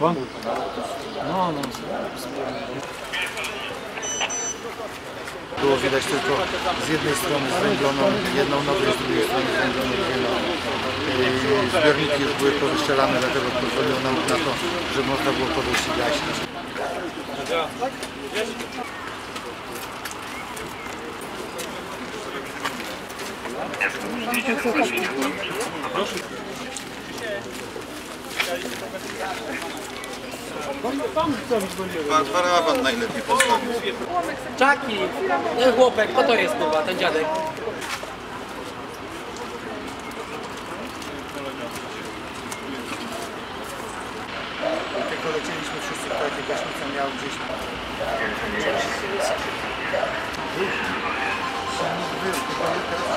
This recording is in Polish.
No, no. Było widać tylko z jednej strony zwęgloną jedną nogę, z drugiej strony zwęgloną dwie nogi. Zbiorniki już były powyszczelane, dlatego pozwoliło nam na to, że można było podejść i gaśnić. Pan parawan najlepiej postawił. Czaki, ten chłopek, kto to jest kurwa, ten dziadek? Tylko lecieliśmy wszyscy, kto jakie gaśnica miał gdzieś. Był, tylko teraz